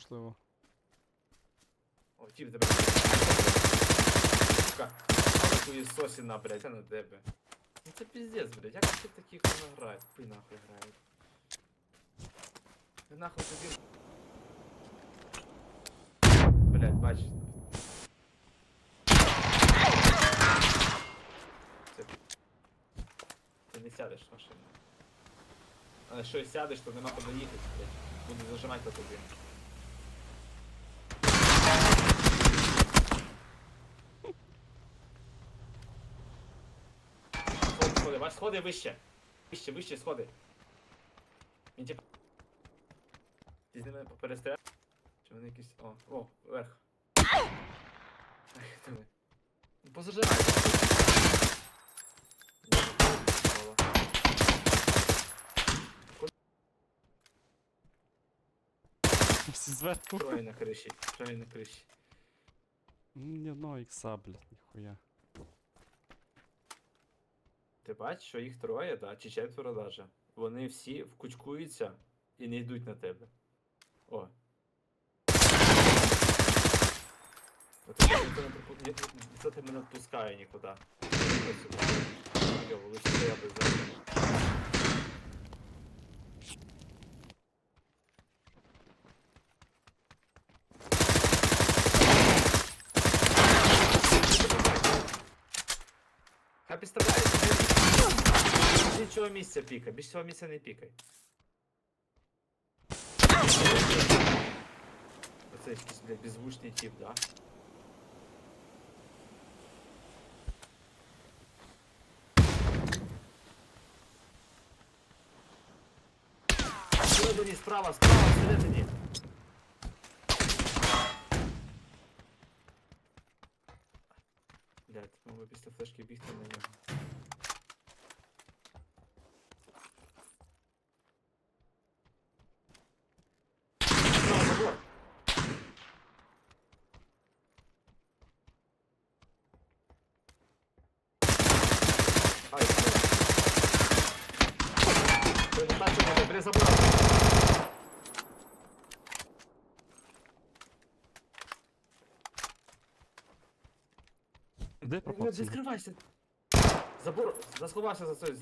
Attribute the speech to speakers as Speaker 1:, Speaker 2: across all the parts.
Speaker 1: Можливо.
Speaker 2: О, тіп тебе. Хуєсосіна, блядь, а на тебе. Ну це піздець, блядь, як ти таких не грають? Хуй нахуй грають. Ти нахуй тобі. Блядь, бачиш. Це... Ти не сядеш в машину. А і сядеш, то нема куди їхати, блядь. Буду зажимати по тобі. Сходи, сходи, сходи вище. Вище, вище сходи. Він типа. Ти з ними перестріляв? Чи вони якісь. О, о, вверх. Ну,
Speaker 1: Всі зверху.
Speaker 2: Троє на криші. Троє на криші.
Speaker 1: Ні одного ікса, блядь, ніхуя.
Speaker 2: Ти бачиш, що їх троє, да, чи четверо даже. Вони всі вкучкуються і не йдуть на тебе. О. Це ти не припу- ні- ні- не відпускає нікуди. Лише я без місця пікай, більш цього місця не пікай. Оце якийсь, блядь, беззвучний тип, да? Всередині, справа, справа, всередині. Блядь, мабуть, після флешки бігти на нього. Ай, блядь. Презентація забора.
Speaker 1: Де
Speaker 2: Не, скривайся. Забор, засховався за цією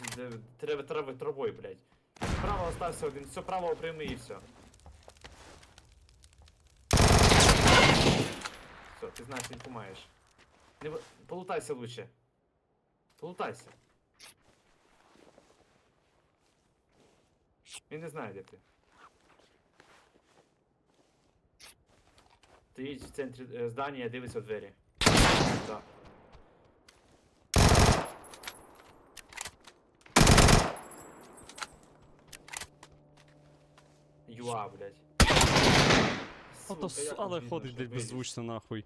Speaker 2: треба трави травою, блядь. Справа остався один, все право прийми і все. Все, ти знаєш, він маєш. Не в- полутайся лучше. Полутайся. Він не знає, де ти. Стоїть в центрі е, здання, дивиться в двері. Да. Юа, блядь.
Speaker 1: Ото,
Speaker 2: Сука,
Speaker 1: с-
Speaker 2: як
Speaker 1: але ходить, блядь, беззвучно нахуй.